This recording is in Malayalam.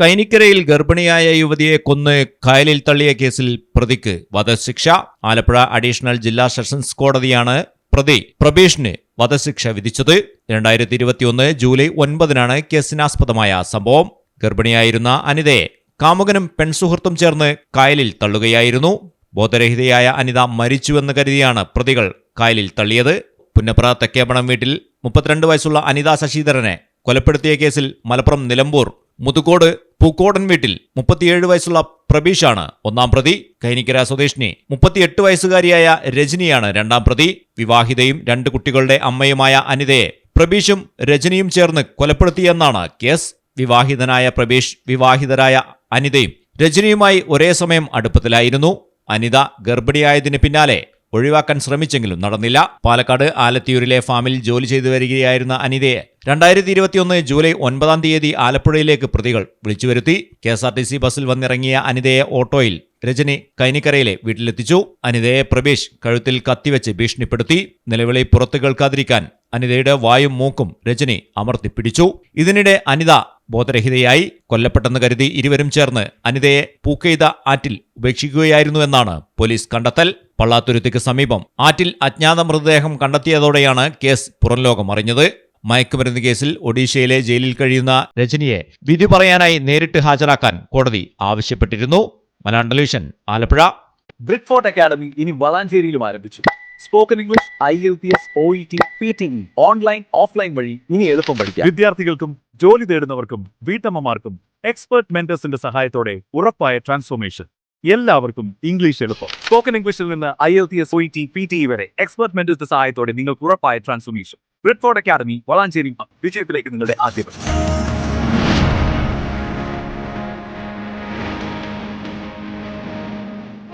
കൈനിക്കരയിൽ ഗർഭിണിയായ യുവതിയെ കൊന്ന് കായലിൽ തള്ളിയ കേസിൽ പ്രതിക്ക് വധശിക്ഷ. ആലപ്പുഴ അഡീഷണൽ ജില്ലാ സെഷൻസ് കോടതിയാണ് പ്രതി പ്രബീഷിന് വധശിക്ഷ വിധിച്ചത്. രണ്ടായിരത്തി ഇരുപത്തിയൊന്ന് ജൂലൈ ഒൻപതിനാണ് കേസിനാസ്പദമായ സംഭവം. ഗർഭിണിയായിരുന്ന അനിതയെ കാമുകനും പെൺസുഹൃത്തും ചേർന്ന് കായലിൽ തള്ളുകയായിരുന്നു. ബോധരഹിതയായ അനിത മരിച്ചുവെന്ന് കരുതിയാണ് പ്രതികൾ കായലിൽ തള്ളിയത്. പുന്നപ്ര തെക്കേപ്പണം വീട്ടിൽ മുപ്പത്തിരണ്ട് വയസ്സുള്ള അനിത ശശിധരനെ കൊലപ്പെടുത്തിയ കേസിൽ മലപ്പുറം നിലമ്പൂർ മുതുകോട് പൂക്കോടൻ വീട്ടിൽ മുപ്പത്തിയേഴ് വയസ്സുള്ള പ്രബീഷാണ് ഒന്നാം പ്രതി. കൈനിക്കര സ്വദേശിനി മുപ്പത്തിയെട്ട് വയസ്സുകാരിയായ രജനിയാണ് രണ്ടാം പ്രതി. വിവാഹിതയും രണ്ട് കുട്ടികളുടെ അമ്മയുമായ അനിതയെ പ്രബീഷും രജനിയും ചേർന്ന് കൊലപ്പെടുത്തിയെന്നാണ് കേസ്. വിവാഹിതനായ പ്രബീഷ് വിവാഹിതരായ അനിതയും രജനിയുമായി ഒരേ സമയം അടുപ്പത്തിലായിരുന്നു. അനിത ഗർഭിണിയായതിന് പിന്നാലെ ഒഴിവാക്കാൻ ശ്രമിച്ചെങ്കിലും നടന്നില്ല. പാലക്കാട് ആലത്തിയൂരിലെ ഫാമിൽ ജോലി ചെയ്തു വരികയായിരുന്ന അനിതയെ രണ്ടായിരത്തി ഇരുപത്തിയൊന്ന് ജൂലൈ ഒൻപതാം തീയതി ആലപ്പുഴയിലേക്ക് പ്രതികൾ വിളിച്ചുവരുത്തി K S R T C ബസ്സിൽ വന്നിറങ്ങിയ അനിതയെ ഓട്ടോയിൽ രജനി കൈനിക്കരയിലെ വീട്ടിലെത്തിച്ചു. അനിതയെ പ്രബീഷ് കഴുത്തിൽ കത്തിവെച്ച് ഭീഷണിപ്പെടുത്തി. നിലവിളി പുറത്തു കേൾക്കാതിരിക്കാൻ അനിതയുടെ വായും മൂക്കും രജനി അമർത്തിപ്പിടിച്ചു. ഇതിനിടെ അനിത ബോധരഹിതയായി കൊല്ലപ്പെട്ടെന്ന് കരുതി ഇരുവരും ചേർന്ന് അനിതയെ പൂക്കെയ്ത ആറ്റിൽ ഉപേക്ഷിക്കുകയായിരുന്നുവെന്നാണ് പോലീസ് കണ്ടെത്തൽ. പള്ളാത്തുരുത്തിക്ക് സമീപം ആറ്റിൽ അജ്ഞാത മൃതദേഹം കണ്ടെത്തിയതോടെയാണ് കേസ് പുറംലോകം അറിഞ്ഞത്. മയക്കുമരുന്ന് കേസിൽ ഒഡീഷയിലെ ജയിലിൽ കഴിയുന്ന രജനിയെ വിധി പറയാനായി നേരിട്ട് ഹാജരാക്കാൻ കോടതി ആവശ്യപ്പെട്ടിരുന്നു. Malayalam television Alappuzha. Bridfort academy ഇനി വളാഞ്ചേരിയിലും ആരംഭിച്ചു. Spoken English I L T S O E T P T online offline വഴി ഇനി എളുപ്പം പഠിക്കാം. വിദ്യാർത്ഥികൾക്കും ജോലി തേടുന്നവർക്കും വീട്ടമ്മമാർക്കും എക്സ്പെർട്ട് മെന്റേഴ്സിന്റെ സഹായത്തോടെ ഉറപ്പായ ട്രാൻസ്ഫോർമേഷൻ എല്ലാവർക്കും ഇംഗ്ലീഷ് എളുപ്പം. സ്പോക്കൺ ഇംഗ്ലീഷിൽ നിന്ന് I L T S T P T വരെ എക്സ്പെർട്ട് മെന്റേഴ്സിന്റെ സഹായത്തോടെ നിങ്ങൾക്ക് ഉറപ്പായ ട്രാൻസ്ഫോർമേഷൻ ബ്രിഡ്ഫോർട്ട് അക്കാദമി വളാഞ്ചേരി വിജയത്തിലേക്ക് നിങ്ങളുടെ ആദ്യ.